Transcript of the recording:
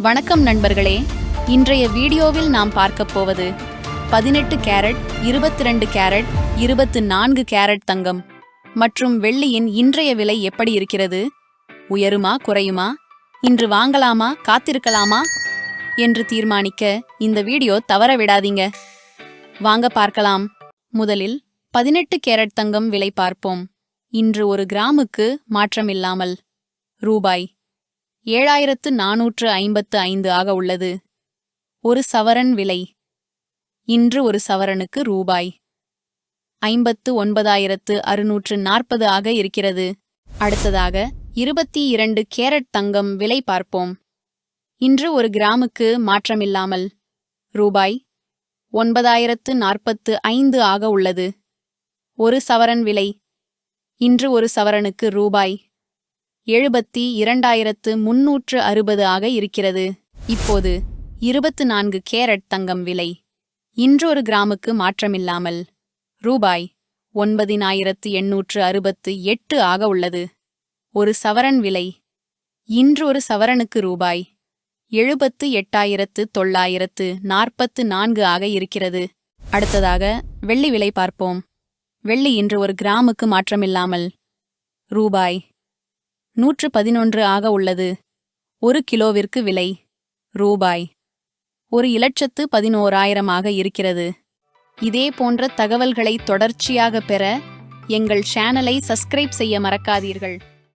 வணக்கம் நண்பர்களே. இன்றைய வீடியோவில் நாம் பார்க்கப் போவது பதினெட்டு கேரட் இருபத்தி ரெண்டு கேரட் இருபத்து நான்கு கேரட் தங்கம். மற்றும் வெள்ளியின் இன்றைய விலை எப்படி இருக்கிறது? உயருமா குறையுமா? இன்று வாங்கலாமா காத்திருக்கலாமா? என்று தீர்மானிக்க இந்த வீடியோ தவற விடாதீங்க. வாங்க பார்க்கலாம். முதலில் பதினெட்டு கேரட் தங்கம் விலை பார்ப்போம். இன்று ஒரு கிராமுக்கு மாற்றமில்லாமல். ரூபாய் ஏழாயிரத்து நாநூற்று ஐம்பத்து ஐந்து ஆக உள்ளது. ஒரு சவரன் விலை. இன்று ஒரு சவரனுக்கு ரூபாய். ஐம்பத்து ஒன்பதாயிரத்து அறுநூற்று நாற்பது ஆக இருக்கிறது. அடுத்ததாக இருபத்தி இரண்டு கேரட் தங்கம் விலை பார்ப்போம். இன்று ஒரு கிராமுக்கு மாற்றமில்லாமல். ரூபாய் ஒன்பதாயிரத்து நாற்பத்து ஐந்து ஆக உள்ளது. ஒரு சவரன் விலை. இன்று ஒரு சவரனுக்கு ரூபாய் எழுபத்தி இரண்டாயிரத்து முன்னூற்று அறுபது ஆக இருக்கிறது. இப்போது இருபத்து நான்கு கேரட் தங்கம் விலை. இன்றொரு கிராமுக்கு மாற்றமில்லாமல் ரூபாய் ஒன்பதினாயிரத்து எண்ணூற்று அறுபத்து எட்டு ஆக உள்ளது. ஒரு சவரன் விலை. இன்று ஒரு சவரனுக்கு ரூபாய் எழுபத்து எட்டாயிரத்து தொள்ளாயிரத்து நாற்பத்து நான்கு ஆக இருக்கிறது. அடுத்ததாக வெள்ளி விலை பார்ப்போம். வெள்ளி இன்று ஒரு கிராமுக்கு மாற்றமில்லாமல் ரூபாய் நூற்று பதினொன்று ஆக உள்ளது. ஒரு கிலோவிற்கு விலை ரூபாய். ஒரு இலட்சத்து பதினோராயிரமாக இருக்கிறது. இதே போன்ற தகவல்களை தொடர்ச்சியாக பெற எங்கள் சேனலை சப்ஸ்கிரைப் செய்ய மறக்காதீர்கள்.